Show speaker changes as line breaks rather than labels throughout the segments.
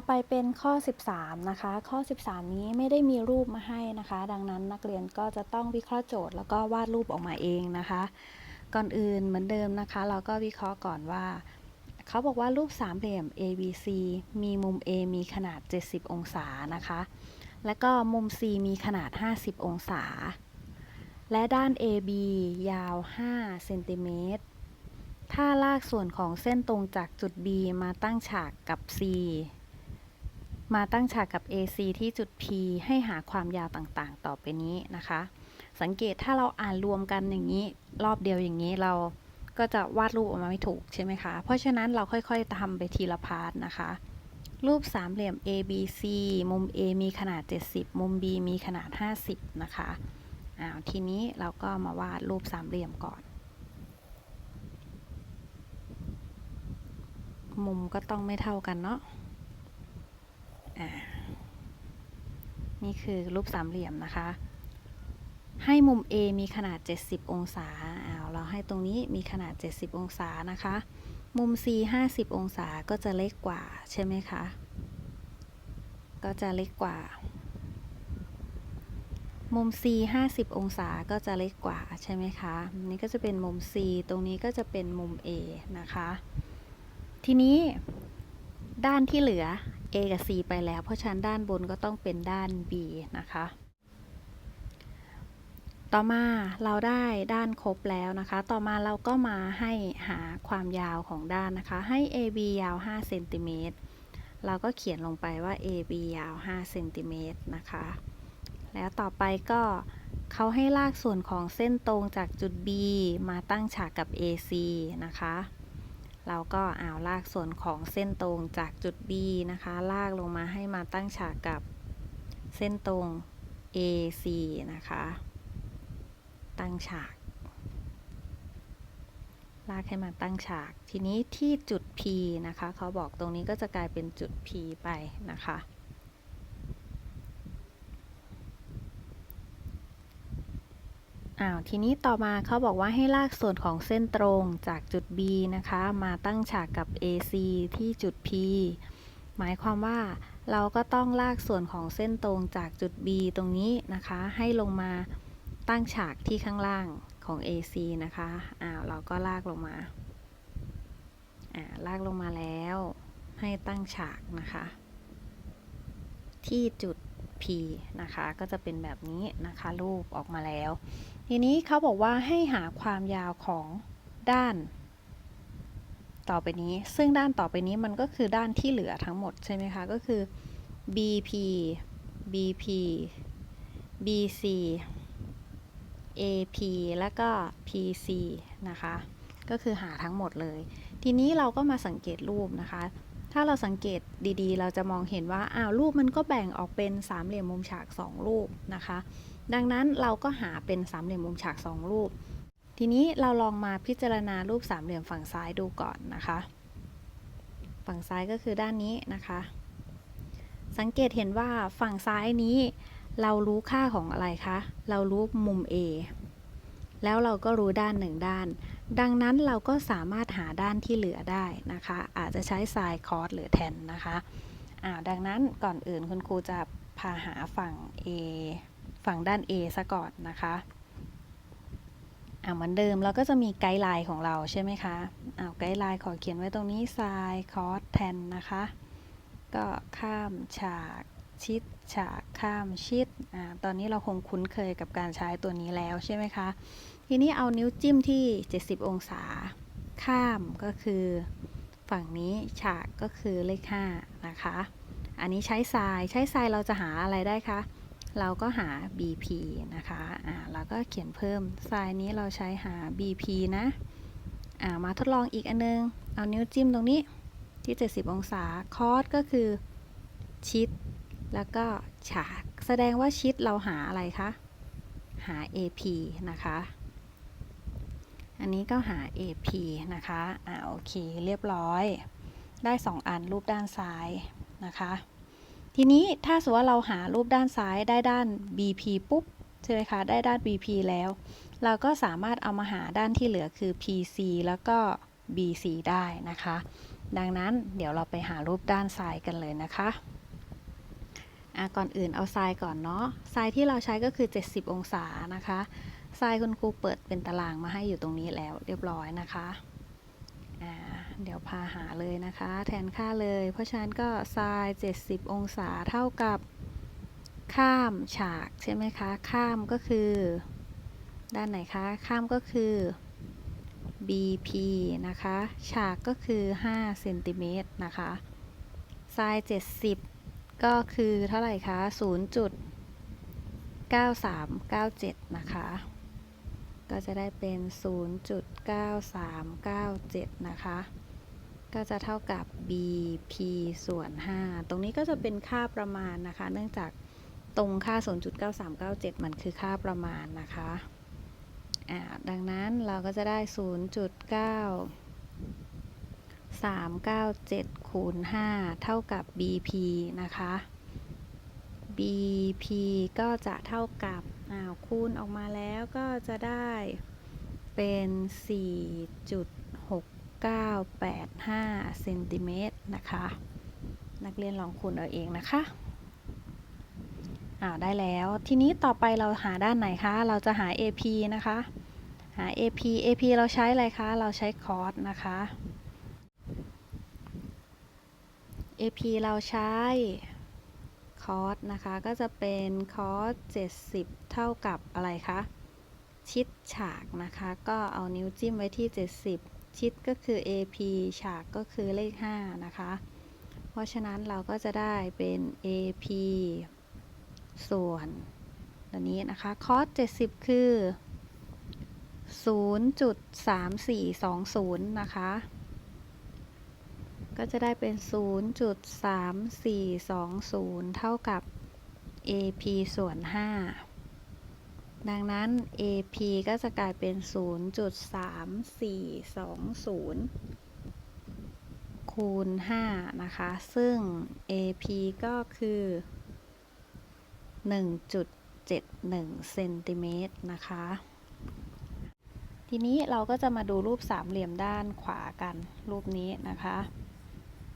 ่อไปเป็นข้อ 13 นะคะ ข้อ 13 นี้ไม่ได้มีรูปมาให้นะคะ ดังนั้นนักเรียนก็จะต้องวิเคราะห์โจทย์ แล้วก็วาดรูปออกมาเองนะคะ ก่อนอื่นเหมือนเดิมนะคะ เราก็วิเคราะห์ก่อนว่า เขาบอกว่ารูปสามเหลี่ยม ABC มีมุม A มีขนาด 70 องศานะคะ และก็มุม C มีขนาด 50 องศา และด้าน AB ยาว 5 เซนติเมตรถ้าลากส่วนของเส้นตรงจากจุด B มาตั้งฉากกับ C มาตั้งฉากกับ AC ที่จุด P ให้หาความยาวต่างๆ ต่อไปนี้นะคะ สังเกตถ้าเราอ่านรวมกันอย่างนี้ รอบเดียวอย่างนี้เราก็จะวาดรูปออกมาไม่ถูกใช่ไหมคะ เพราะฉะนั้นเราค่อยๆทำไปทีละพาร์ทนะคะ รูปสามเหลี่ยม ABC มุม A มีขนาด 70 มุม B มีขนาด 50 นะคะอ้าวทีนี้เราก็มาวาดรูปสามเหลี่ยมก่อน มุมก็ต้องไม่เท่ากันเนาะ นี่คือรูปสามเหลี่ยมนะคะ ให้มุม A มีขนาด 70 องศาเอาเราให้ตรงนี้มีขนาด 70 องศานะคะ มุม C 50 องศาก็จะเล็กกว่าใช่ไหมคะ ก็จะเล็กกว่า มุม C 50 องศาก็จะเล็กกว่าใช่ไหมคะ นี่ก็จะเป็นมุม C ตรงนี้ก็จะเป็นมุม A นะคะ ทีนี้ด้านที่เหลือ A กับ C ไปแล้ว เพราะฉะนั้นด้านบนก็ต้องเป็นด้าน B นะคะ ต่อมาเราได้ด้านครบแล้วนะคะ ต่อมาเราก็มาให้หาความยาวของด้านนะคะ ให้ AB ยาว5เซนติเมตรเราก็เขียนลงไปว่า AB ยาว5เซนติเมตรนะคะ แล้วต่อไปก็เขาให้ลากส่วนของเส้นตรงจากจุด B มาตั้งฉากกับ AC นะคะ เราก็เอาลากส่วนของเส้นตรงจากจุด B นะคะ ลากลงมาให้มาตั้งฉากกับเส้นตรง AC นะคะ ตั้งฉาก ลากให้มาตั้งฉาก ทีนี้ที่จุด P นะคะ เขาบอกตรงนี้ก็จะกลายเป็นจุด P ไปนะคะ อ้าวทีนี้ต่อมาเขาบอกว่าให้ลากส่วนของเส้นตรงจากจุด B นะคะ มาตั้งฉากกับ AC ที่จุด P หมายความว่าเราก็ต้องลากส่วนของเส้นตรงจากจุด B ตรงนี้นะคะ ให้ลงมาตั้งฉากที่ข้างล่างของ AC นะคะอ้าวเราก็ลากลงมาอ่าลากลงมาแล้ว ให้ตั้งฉากนะคะ ที่จุด P นะคะ ก็จะเป็นแบบนี้นะคะ รูปออกมาแล้ว ทีนี้เขาบอกว่าให้หาความยาวของด้าน ต่อไปนี้ ซึ่งด้านต่อไปนี้มันก็คือด้านที่เหลือทั้งหมดใช่ไหมคะ ก็คือ BP BP BC AP แล้วก็ PC นะคะ ก็คือหาทั้งหมดเลย ทีนี้เราก็มาสังเกตรูปนะคะ ถ้าเราสังเกตดีๆ เราจะมองเห็นว่าอ้าวรูปมันก็แบ่งออกเป็นสามเหลี่ยมมุมฉาก 2 รูปนะคะ ดังนั้นเราก็หาเป็นสามเหลี่ยมมุมฉาก 2 รูป ทีนี้เราลองมาพิจารณารูปสามเหลี่ยมฝั่งซ้ายดูก่อนนะคะ ฝั่งซ้ายก็คือด้านนี้นะคะ สังเกตเห็นว่าฝั่งซ้ายนี้ เรารู้ค่าของอะไรคะ เรารู้มุม A แล้วเราก็รู้ด้านหนึ่งด้าน ดังนั้นเราก็สามารถหาด้านที่เหลือได้นะคะ อาจจะใช้ sin cos หรือ tan นะคะอ่าดังนั้นก่อนอื่นคุณครูจะพาหาฝั่ง A ฝั่งด้าน A ซะก่อนนะคะอ่าเหมือนเดิมเราก็จะมีไกด์ไลน์ของเราใช่ไหมคะอ้าวไกด์ไลน์ขอเขียนไว้ตรงนี้ sin cos tan นะคะ ก็ข้ามฉากชิดฉากข้ามชิดอ่าตอนนี้เราคงคุ้นเคยกับการใช้ตัวนี้แล้วใช่ไหมคะ ทีนี้เอานิ้วจิ้มที่ 70 องศา ข้ามก็คือฝั่งนี้ฉากก็คือเลข5นะคะ อันนี้ใช้ทรายใช้ทรายเราจะหาอะไรได้คะ เราก็หา BP นะคะอ่าเราก็เขียนเพิ่มทรายนี้เราใช้หา BP นะอ่ามาทดลองอีกอันนึง เอานิ้วจิ้มตรงนี้ที่ 70 องศาคอสก็คือชิด แล้วก็ฉาก แสดงว่าชิดเราหาอะไรคะ หา AP นะคะ อันนี้ก็หา AP นะคะ อ่าโอเคเรียบร้อย ได้ 2 อันรูปด้านซ้ายนะคะ ทีนี้ถ้าสมมติว่าเราหารูปด้านซ้ายได้ด้าน BP ปุ๊บใช่ไหมคะ ได้ด้าน BP แล้ว เราก็สามารถเอามาหาด้านที่เหลือคือ PC แล้วก็ BC ได้นะคะ ดังนั้นเดี๋ยวเราไปหารูปด้านซ้ายกันเลยนะคะอะก่อนอื่นเอาทรายก่อนเนาะทรายที่เราใช้ก็คือ 70 องศานะคะ ทรายคุณครูเปิดเป็นตารางมาให้อยู่ตรงนี้แล้วเรียบร้อยนะคะเดี๋ยวพาหาเลยนะคะ แทนค่าเลย เพราะฉะนั้นก็ทราย70 องศาเท่ากับข้ามฉากใช่ไหมคะ ข้ามก็คือ ด้านไหนคะ ข้ามก็คือ BP นะคะ ฉากก็คือ5เซนติเมตรนะคะไซน์70 ก็คือเท่าไหร่คะ 0.9397 นะคะ ก็จะได้เป็น 0.9397 นะคะ ก็จะเท่ากับ BP ส่วน 5 ตรงนี้ก็จะเป็นค่าประมาณนะคะ เนื่องจากตรงค่า 0.9397 มันคือค่าประมาณนะคะดังนั้นเราก็จะได้ 0.9397 คูณ 5 เท่ากับ BP นะคะ BP ก็จะเท่ากับ อ้าวคูณออกมาแล้วก็จะได้เป็น 4.6985เซนติเมตรนะคะ นักเรียนลองคูณเอาเองนะคะอ่าได้แล้ว ทีนี้ต่อไปเราหาด้านไหนคะ เราจะหา AP นะคะ หา AP AP เราใช้อะไรคะ เราใช้คอร์สนะคะ AP เราใช้ อสนะคะ ก็จะเป็นคอส70 เท่ากับอะไรคะ ชิดฉากนะคะ ก็เอานิ้วจิ้มไว้ที่ 70 ชิดก็คือ AP ฉากก็คือเลข 5 นะคะ เพราะฉะนั้นเราก็จะได้เป็น AP ส่วนตัวนี้นะคะคอส70 คือ 0.3420 นะคะ ก็จะได้เป็น 0.3420 เท่ากับ AP ส่วน 5 ดังนั้น AP ก็จะกลายเป็น 0.3420 คูณ 5 นะคะ ซึ่ง AP ก็คือ 1.71 เซนติเมตรนะคะ ทีนี้เราก็จะมาดูรูปสามเหลี่ยมด้านขวากันรูปนี้นะคะ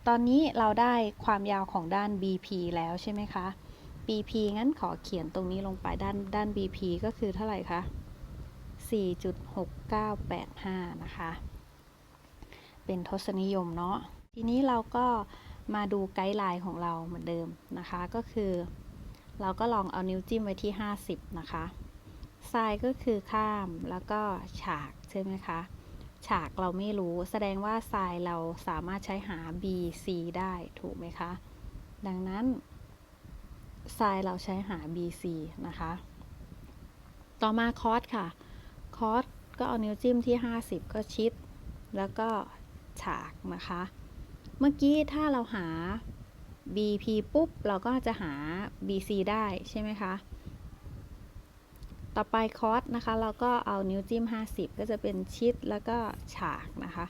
ตอนนี้เราได้ความยาวของด้าน BP แล้วใช่ไหมคะ BP งั้นขอเขียนตรงนี้ลงไปด้านด้าน BP ก็คือเท่าไหร่คะ 4.6985 นะคะ เป็นทศนิยมเนาะ ทีนี้เราก็มาดูไกด์ไลน์ของเราเหมือนเดิมนะคะ ก็คือ เราก็ลองเอานิ้วจิ้มไว้ที่ 50 นะคะทรายก็คือข้ามแล้วก็ฉากใช่ไหมคะ ฉากเราไม่รู้แสดงว่าทรายเราสามารถใช้หา BC ได้ถูกไหมคะ ดังนั้นทรายเราใช้หา BC นะคะ ต่อมาคอสค่ะ คอสก็เอานิ้วจิ้มที่ 50 ก็ชิด แล้วก็ฉากนะคะ เมื่อกี้ถ้าเราหา BP ปุ๊บ เราก็จะหา BC ได้ใช่ไหมคะ ต่อไปคอสนะคะ เราก็เอานิ้วจิ้ม 50 ก็จะเป็นชิดแล้วก็ฉากนะคะ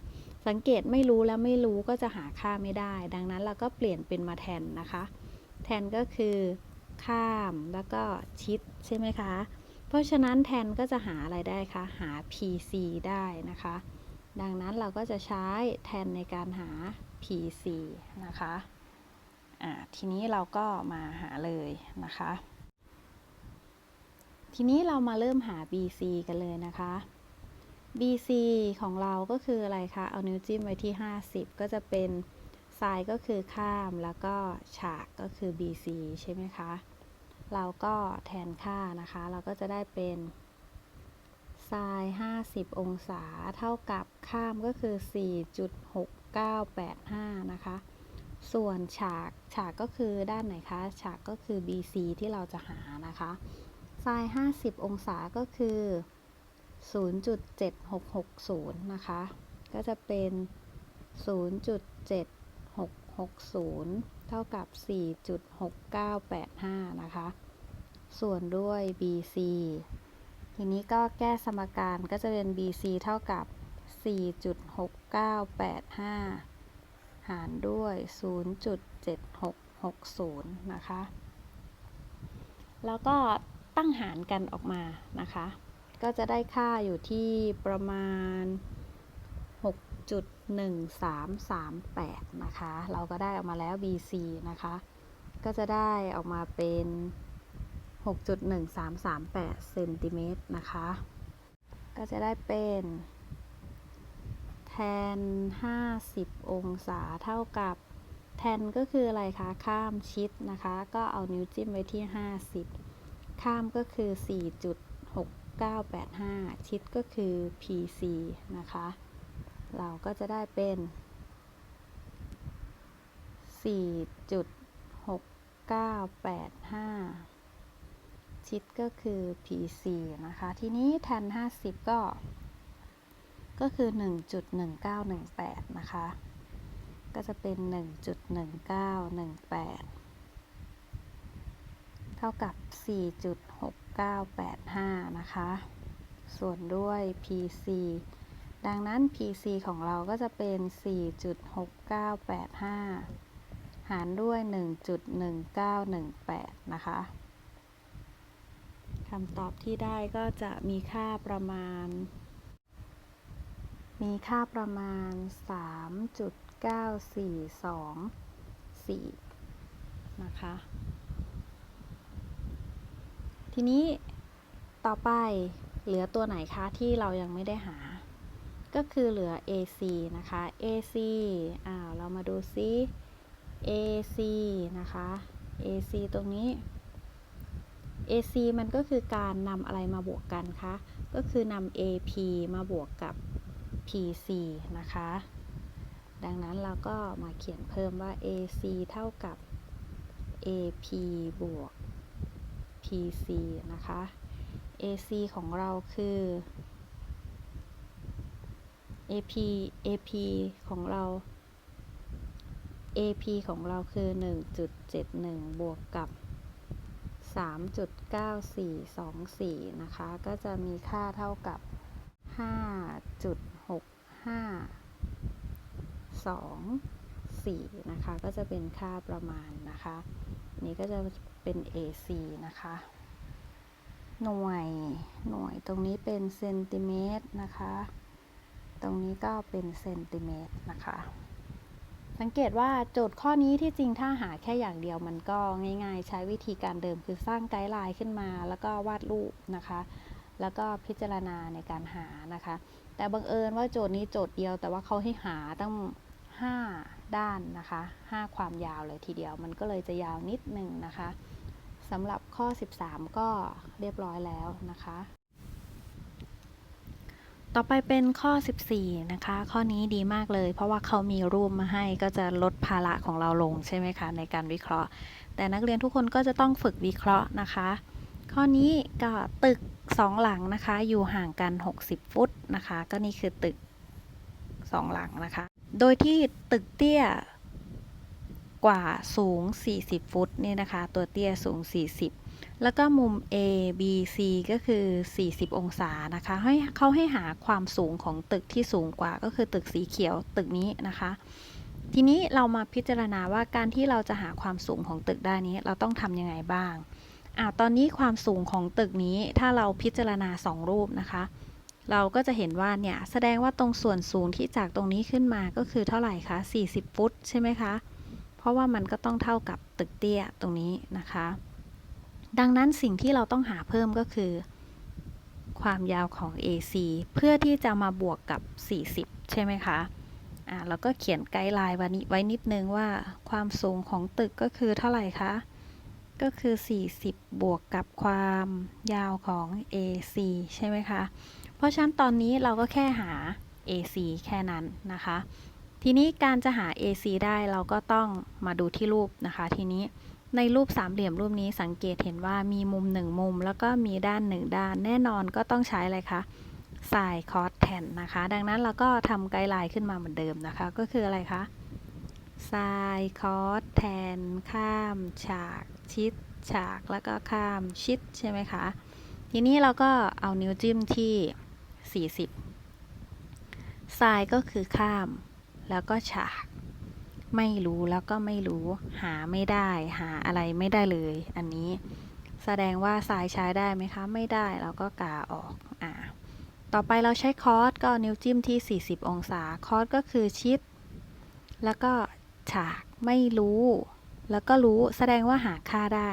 สังเกตไม่รู้แล้วไม่รู้ก็จะหาค่าไม่ได้ ดังนั้นเราก็เปลี่ยนเป็นมาแทนนะคะ แทนก็คือข้ามแล้วก็ชิดใช่ไหมคะ เพราะฉะนั้นแทนก็จะหาอะไรได้คะ หา PC ได้นะคะ ดังนั้นเราก็จะใช้แทนในการหา PC นะคะ อ่า ทีนี้เราก็มาหาเลยนะคะ ทีนี้เรามาเริ่มหา BC กันเลยนะคะ BC ของเราก็คืออะไรคะ เอานิ้วจิ้มไว้ที่ 50 ก็จะเป็นทรายก็คือข้ามแล้วก็ฉากก็คือ BC ใช่ไหมคะ เราก็แทนค่านะคะ เราก็จะได้เป็นไซน์50 องศาเท่ากับข้ามก็คือ 4.6985 นะคะ ส่วนฉากฉากก็คือด้านไหนคะ ฉากก็คือ BC ที่เราจะหานะคะ ไซน์ 50 องศาก็คือ 0.7660 นะคะ ก็จะเป็น 0.7660 เท่ากับ 4.6985 นะคะ ส่วนด้วย BC ทีนี้ก็แก้สมการก็จะเป็น BC เท่ากับ 4.6985 หารด้วย 0.7660 นะคะ แล้วก็ ตั้งหารกันออกมานะคะ ก็จะได้ค่าอยู่ที่ประมาณ 6.1338 นะคะ เราก็ได้ออกมาแล้ว BC นะคะ ก็จะได้ออกมาเป็น 6.1338เซนติเมตรนะคะ ก็จะได้เป็นแทน 50 องศาเท่ากับแทนก็คืออะไรคะ ข้ามชิดนะคะ ก็เอานิ้วจิ้มไว้ที่ 50 ข้ามก็คือ 4.6985 ชิดก็คือ PC นะคะ เราก็จะได้เป็น 4.6985 ชิดก็คือ PC นะคะ ทีนี้แทน 50 ก็ ก็คือ 1.1918 นะคะ ก็จะเป็น 1.1918 ท่ากับ 4.6985 นะคะ ส่วนด้วย PC ดังนั้น PC ของเราก็จะเป็น 4.6985 หารด้วย 1.1918 นะคะคำตอบที่ได้ก็จะมีค่าประมาณ มีค่าประมาณ 3.9424 นะคะ ทีนี้ต่อไปเหลือตัวไหนคะที่เรายังไม่ได้หา ก็คือเหลือ AC นะคะ AC อ้าวเรามาดูซิ AC นะคะ AC ตรงนี้ AC มันก็คือการนำอะไรมาบวกกันคะ ก็คือนำ AP มาบวกกับ PC นะคะ ดังนั้นเราก็มาเขียนเพิ่มว่า AC เท่ากับ AP บวก PC นะคะ AC ของเราคือ AP AP ของเรา AP ของเราคือ 1.71 บวกกับ 3.9424 นะคะ ก็จะมีค่าเท่ากับ 5.6524 นะคะ ก็จะเป็นค่าประมาณนะคะ นี่ก็จะ เป็น AC นะคะ หน่วยหน่วยตรงนี้เป็นเซนติเมตรนะคะ ตรงนี้ก็เป็นเซนติเมตรนะคะ สังเกตว่าโจทย์ข้อนี้ที่จริงถ้าหาแค่อย่างเดียวมันก็ง่าย ๆ ใช้วิธีการเดิมคือสร้างไกด์ไลน์ขึ้นมาแล้วก็วาดรูปนะคะ แล้วก็พิจารณาในการหานะคะ แต่บังเอิญว่าโจทย์นี้โจทย์เดียวแต่ว่าเขาให้หาตั้ง ด้านนะคะ 5 ความยาวเลยทีเดียว มันก็เลยจะยาวนิดหนึ่งนะคะสำหรับข้อ 13 ก็เรียบร้อยแล้วนะคะ ต่อไปเป็นข้อ 14 นะคะ ข้อนี้ดีมากเลย เพราะว่าเขามีรูปมาให้ก็จะลดภาระของเราลงใช่ไหมคะ ในการวิเคราะห์ แต่นักเรียนทุกคนก็จะต้องฝึกวิเคราะห์นะคะ ข้อนี้ก็ตึก 2 หลังนะคะ อยู่ห่างกัน 60 ฟุตนะคะ ก็นี่คือตึก 2 หลังนะคะ โดยที่ตึกเตี้ยกว่าสูง 40 ฟุตเนี่ยนะคะ ตัวเตี้ยสูง 40 แล้วก็มุม A B C ก็คือ 40 องศานะคะให้เขาให้หาความสูงของตึกที่สูงกว่าก็คือตึกสีเขียวตึกนี้นะคะ ทีนี้เรามาพิจารณาว่าการที่เราจะหาความสูงของตึกได้นี้เราต้องทำยังไงบ้างอ่าตอนนี้ความสูงของตึกนี้ถ้าเราพิจารณา 2 รูปนะคะ เราก็จะเห็นว่าเนี่ยแสดงว่าตรงส่วนสูงที่จากตรงนี้ขึ้นมาก็คือเท่าไหร่คะ 40 ฟุตใช่ไหมคะ เพราะว่ามันก็ต้องเท่ากับตึกเตี้ยตรงนี้นะคะ ดังนั้นสิ่งที่เราต้องหาเพิ่มก็คือ ความยาวของ AC เพื่อที่จะมาบวกกับ 40 ใช่ไหมคะอ่าเราก็เขียนไกด์ไลน์ไว้นิไว้นิดนึงว่าความสูงของตึกก็คือเท่าไหร่คะ ก็คือ 40 บวกกับความยาวของ AC ใช่ไหมคะ ราะฉะนั้นตอนนี้เราก็แค่หา AC แค่นั้นนะคะ ทีนี้การจะหา AC ได้เราก็ต้องมาดูที่รูปนะคะ ทีนี้ในรูปสามเหลี่ยมรูปนี้สังเกตเห็นว่ามีมุมหนึ่งมุม แล้วก็มีด้านหนึ่งด้าน แน่นอนก็ต้องใช้อะไรคะ sin cos tan นะคะ ดังนั้นเราก็ทำไกด์ไลน์ขึ้นมาเหมือนเดิมนะคะ ก็คืออะไรคะ sin cos tan ข้าม ฉาก ชิด ฉากแล้วก็ข้ามชิดใช่ไหมคะ ทีนี้เราก็เอานิ้วจิ้มที่ 40 sin ก็คือข้าม แล้วก็ฉาก ไม่รู้แล้วก็ไม่รู้ หาไม่ได้ หาอะไรไม่ได้เลย อันนี้ แสดงว่าสายใช้ได้ไหมคะ ไม่ได้เราก็กาออกอ่าต่อไปเราใช้คอร์สก็นิ้วจิ้มที่ 40 องศา คอร์สก็คือชิด แล้วก็ฉาก ไม่รู้ แล้วก็รู้ แสดงว่าหาค่าได้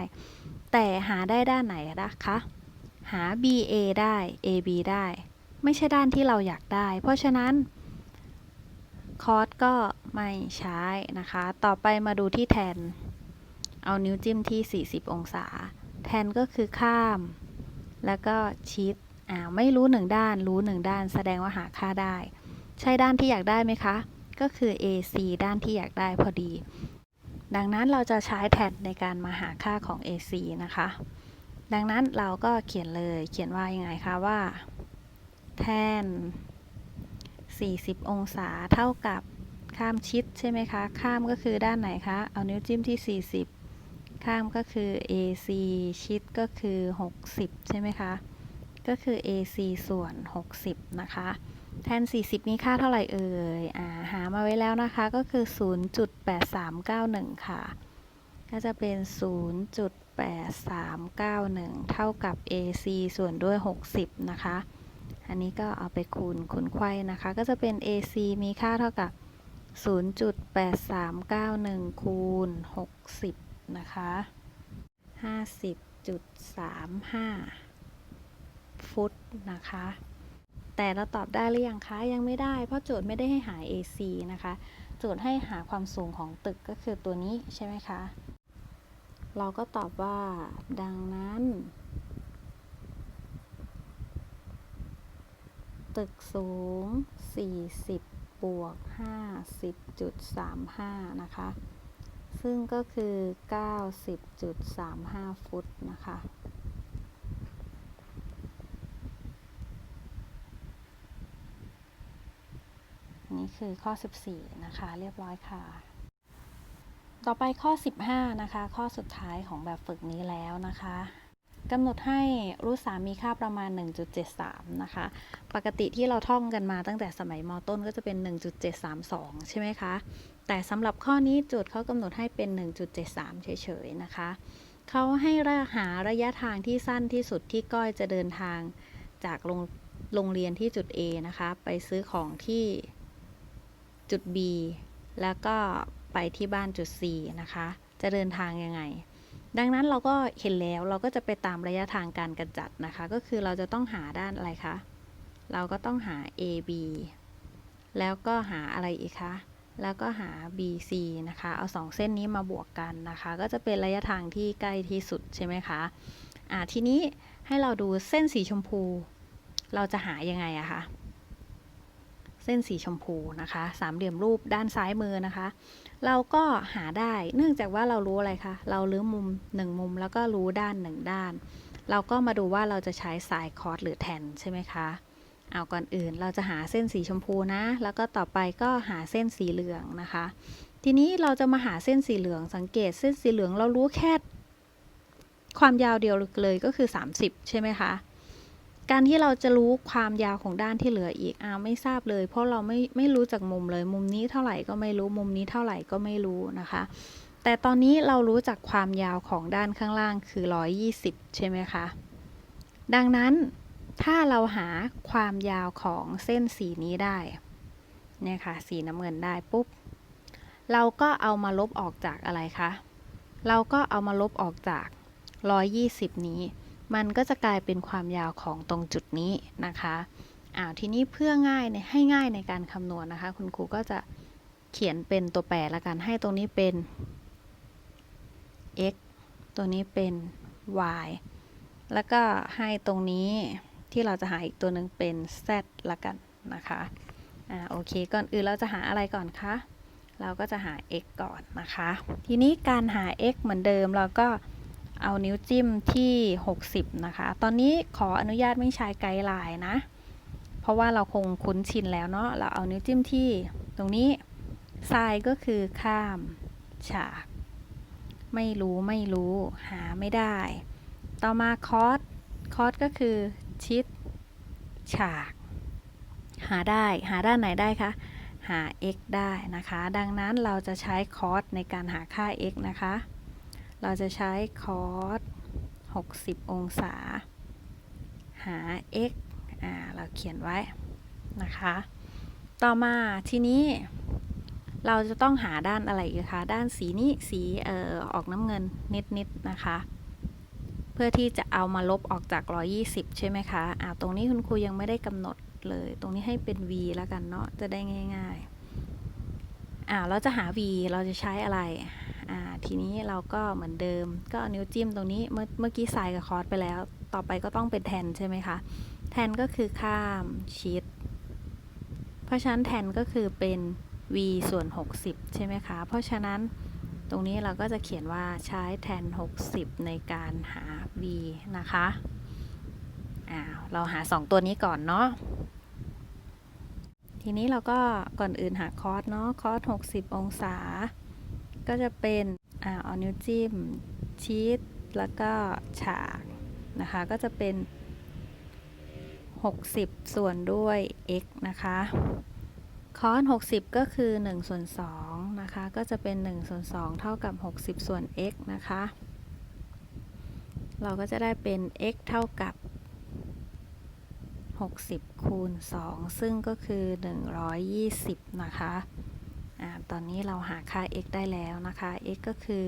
แต่หาได้ด้านไหนนะคะ หา BA ได้ AB ได้ ไม่ใช่ด้านที่เราอยากได้ เพราะฉะนั้นคอร์สก็ไม่ใช้นะคะ ต่อไปมาดูที่แทน เอานิ้วจิ้มที่ 40 องศา แทนก็คือข้าม แล้วก็ชิดอ่าไม่รู้หนึ่งด้าน รู้หนึ่งด้าน แสดงว่าหาค่าได้ ใช่ด้านที่อยากได้ไหมคะ ก็คือ AC ด้านที่อยากได้พอดี ดังนั้นเราจะใช้แทนในการมาหาค่าของ AC นะคะ ดังนั้นเราก็เขียนเลย เขียนว่ายังไงคะว่า แทน 40 องศาเท่ากับข้ามชิดใช่ไหมคะ ข้ามก็คือด้านไหนคะ เอานิ้วจิ้มที่ 40 ข้ามก็คือ AC ชิดก็คือ 60 ใช่ไหมคะ ก็คือ AC ส่วน 60 นะคะ แทน 40 มีค่าเท่าไหร่เอ่ย อ่า หามาไว้แล้วนะคะ ก็คือ 0.8391 ค่ะ ก็จะเป็น 0.8391 เท่ากับ AC ส่วนด้วย 60 นะคะ อันนี้ก็เอาไปคูณคูณไขว้นะคะ ก็จะเป็น AC มีค่าเท่ากับ 0.8391 คูณ 60 นะคะ 50.35 ฟุตนะคะ แต่เราตอบได้หรือยังคะ ยังไม่ได้ เพราะโจทย์ไม่ได้ให้หา AC นะคะ โจทย์ให้หาความสูงของตึกก็คือตัวนี้ใช่ไหมคะ เราก็ตอบว่าดังนั้น ตึกสูง 40 บวก 50.35 นะคะ ซึ่งก็คือ 90.35 ฟุตนะคะ นี่คือข้อ 14 นะคะ เรียบร้อยค่ะ ต่อไปข้อ 15 นะคะ ข้อสุดท้ายของแบบฝึกนี้แล้วนะคะ กำหนดให้รูทสามมีค่าประมาณ 1.73 นะคะ ปกติที่เราท่องกันมาตั้งแต่สมัยมต้นก็จะเป็น 1.732 ใช่ไหมคะ แต่สำหรับข้อนี้โจทย์เขากำหนดให้เป็น 1.73 เฉยๆ นะคะ เขาให้หาระยะทางที่สั้นที่สุดที่ก้อยจะเดินทางจากโรงโรงเรียนที่จุด A นะคะ ไปซื้อของที่จุด B แล้วก็ไปที่บ้านจุด C นะคะ จะเดินทางยังไง ดังนั้นเราก็เห็นแล้วเราก็จะไปตามระยะทางการกระจัดนะคะ ก็คือเราจะต้องหาด้านอะไรคะ เราก็ต้องหา AB แล้วก็หาอะไรอีกคะ แล้วก็หา BC นะคะ เอาสองเส้นนี้มาบวกกันนะคะ ก็จะเป็นระยะทางที่ใกล้ที่สุดใช่ไหมคะอ่าทีนี้ให้เราดูเส้นสีชมพู เราจะหายังไงอะคะเส้นสีชมพูนะคะ สามเหลี่ยมรูปด้านซ้ายมือนะคะ เราก็หาได้ เนื่องจากว่าเรารู้อะไรคะ เรารู้มุม1มุมแล้วก็รู้ด้าน1ด้าน เราก็มาดูว่าเราจะใช้สายคอร์สหรือแทนใช่ไหมคะ เอาก่อนอื่นเราจะหาเส้นสีชมพูนะ แล้วก็ต่อไปก็หาเส้นสีเหลืองนะคะ ทีนี้เราจะมาหาเส้นสีเหลืองสังเกตเส้นสีเหลืองเรารู้แค่ความยาวเดียวเลยก็คือ 30 ใช่ไหมคะ การที่เราจะรู้ความยาวของด้านที่เหลืออีกอ้าวไม่ทราบเลย เพราะเราไม่ไม่รู้จากมุมเลย มุมนี้เท่าไหร่ก็ไม่รู้มุมนี้เท่าไหร่ก็ไม่รู้นะคะ แต่ตอนนี้เรารู้จากความยาวของด้านข้างล่างคือ 120 ใช่ไหมคะดังนั้นถ้าเราหาความยาวของเส้นสีนี้ได้เนี่ยค่ะสีน้ำเงินได้ปุ๊บ เราก็เอามาลบออกจากอะไรคะ เราก็เอามาลบออกจาก 120 นี้ มันก็จะกลายเป็นความยาวของตรงจุดนี้นะคะอ้าวทีนี้เพื่อง่ายในให้ง่ายในการคำนวณนะคะ คุณครูก็จะเขียนเป็นตัวแปรละกันให้ตรงนี้เป็น x ตัวนี้เป็น y แล้วก็ให้ตรงนี้ที่เราจะหาอีกตัวหนึ่งเป็น z ละกันนะคะอ่าโอเค ก่อนอื่นเราจะหาอะไรก่อนคะ เราก็จะหา x ก่อนนะคะ ทีนี้การหา x เหมือนเดิมเราก็ เอานิ้วจิ้มที่ 60 นะคะ ตอนนี้ขออนุญาตไม่ใช้ไกด์ไลน์นะ เพราะว่าเราคงคุ้นชินแล้วเนาะ เราเอานิ้วจิ้มที่ตรงนี้ทรายก็คือข้ามฉาก ไม่รู้ไม่รู้หาไม่ได้ ต่อมาคอสคอสก็คือชิด ฉาก หาได้หาด้านไหนได้คะ หา x ได้นะคะ ดังนั้นเราจะใช้คอสในการหาค่า x นะคะ เราจะใช้คอส60 องศา หา x อ่า เราเขียนไว้นะคะ ต่อมาทีนี้เราจะต้องหาด้านอะไรอีกคะ ด้านสีนี้สีเอ่อออกน้ำเงินนิดๆนะคะ เพื่อที่จะเอามาลบออกจาก 120 ใช่ไหมคะอ่าตรงนี้คุณครูยังไม่ได้กำหนดเลย ตรงนี้ให้เป็น v แล้วกันเนาะ จะได้ง่าย ๆอ่าเราจะหา v เราจะใช้อะไร ทีนี้เราก็เหมือนเดิม ก็เอานิ้วจิ้มตรงนี้เมื่อเมื่อกี้ไซน์กับคอร์สไปแล้ว ต่อไปก็ต้องเป็นแทนใช่ไหมคะ แทนก็คือข้ามชิด เพราะฉะนั้นแทนก็คือเป็น v ส่วน 60 ใช่ไหมคะ เพราะฉะนั้นตรงนี้เราก็จะเขียนว่าใช้แทน 60 ในการหา v นะคะอ่าเราหา 2 ตัวนี้ก่อนเนาะทีนี้เราก็ก่อนอื่นหาคอสเนาะคอส60 องศา ก็จะเป็น อ่าเอานิ้วจิ้มชีสแล้วก็ฉากนะคะ ก็จะเป็น 60 ส่วนด้วย x นะคะคอส60 ก็คือ1ส่วน2นะคะ ก็จะเป็น1ส่วน2เท่ากับ 60 ส่วน x นะคะ เราก็จะได้เป็น x เท่ากับ 60 คูณ 2 ซึ่งก็คือ 120 นะคะอ่า ตอนนี้เราหาค่า x ได้แล้วนะคะ x ก็คือ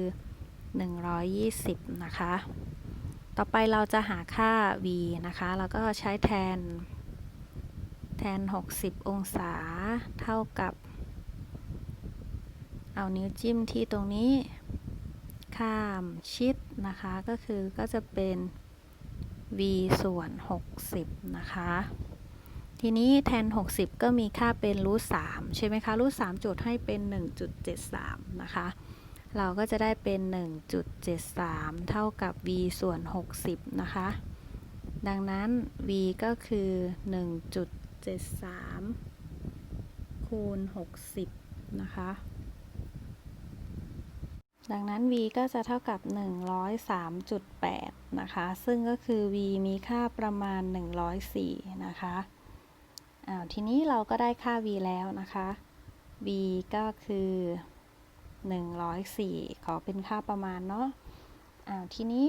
120 นะคะ ต่อไปเราจะหาค่า v นะคะเราก็ใช้แทน แทน 60 องศาเท่ากับ เอานิ้วจิ้มที่ตรงนี้ ข้ามชิดนะคะ ก็คือก็จะเป็น v ส่วน 60 นะคะ ทีนี้แทน 60 ก็มีค่าเป็นรูท3ใช่ไหมคะ รูท3จุดให้เป็น 1.73 นะคะ เราก็จะได้เป็น 1.73 เท่ากับ v ส่วน 60 นะคะ ดังนั้น v ก็คือ 1.73 คูณ 60 นะคะ ดังนั้น v ก็จะเท่ากับ 103.8 นะคะ ซึ่งก็คือ v มีค่าประมาณ 104 นะคะ อ้าวทีนี้เราก็ได้ค่า v แล้วนะคะ v ก็คือ 104 ขอเป็นค่าประมาณเนาะอ้าวทีนี้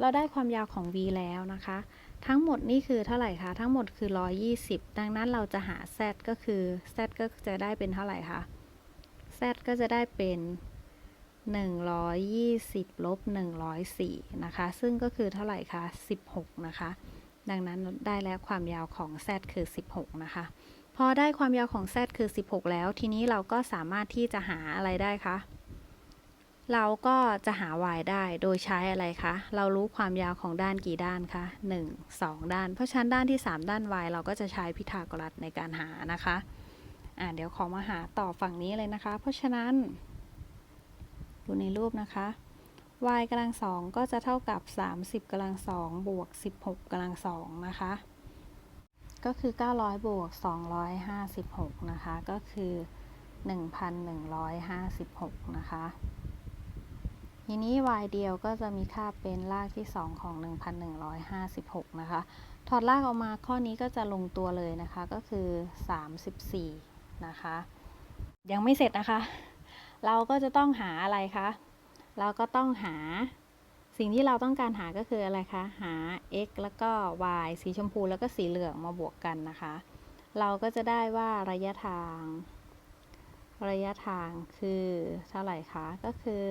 เราได้ความยาวของ v แล้วนะคะ ทั้งหมดนี่คือเท่าไหร่คะ ทั้งหมดคือ 120 ดังนั้นเราจะหา z ก็คือ z ก็จะได้เป็นเท่าไหร่คะ z ก็จะได้เป็น120ลบ104นะคะ ซึ่งก็คือเท่าไหร่คะ 16 นะคะ ดังนั้นได้แล้วความยาวของ z คือ 16 นะคะ พอได้ความยาวของ z คือ 16 แล้ว ทีนี้เราก็สามารถที่จะหาอะไรได้คะเราก็จะหา y ได้โดยใช้อะไรคะ เรารู้ความยาวของด้านกี่ด้านคะ1 2 ด้าน เพราะฉะนั้นด้านที่ 3 ด้าน y เราก็จะใช้พิทาโกรัสในการหานะคะอ่าเดี๋ยวขอมาหาต่อฝั่งนี้เลยนะคะ เพราะฉะนั้น ดูในรูปนะคะ y กำลังสองก็จะเท่ากับ 30กำลังสองบวก 16กำลังสองนะคะ ก็คือ 900 บวก 256 นะคะ ก็คือ 1,156 นะคะ ทีนี้ y เดียวก็จะมีค่าเป็นรากที่ 2 ของ 1,156 นะคะ ถอดรากออกมาข้อนี้ก็จะลงตัวเลยนะคะ ก็คือ 34 นะคะ ยังไม่เสร็จนะคะ เราก็จะต้องหาอะไรคะ เราก็ต้องหาสิ่งที่เราต้องการหาก็คืออะไรคะ หา x แล้วก็ y สีชมพูแล้วก็สีเหลืองมาบวกกันนะคะ เราก็จะได้ว่าระยะทาง ระยะทางคือเท่าไหร่คะ ก็คือ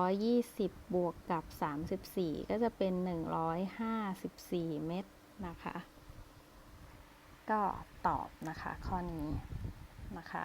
120 บวกกับ 34 ก็จะเป็น 154 เมตรนะคะ ก็ตอบนะคะข้อนี้นะคะ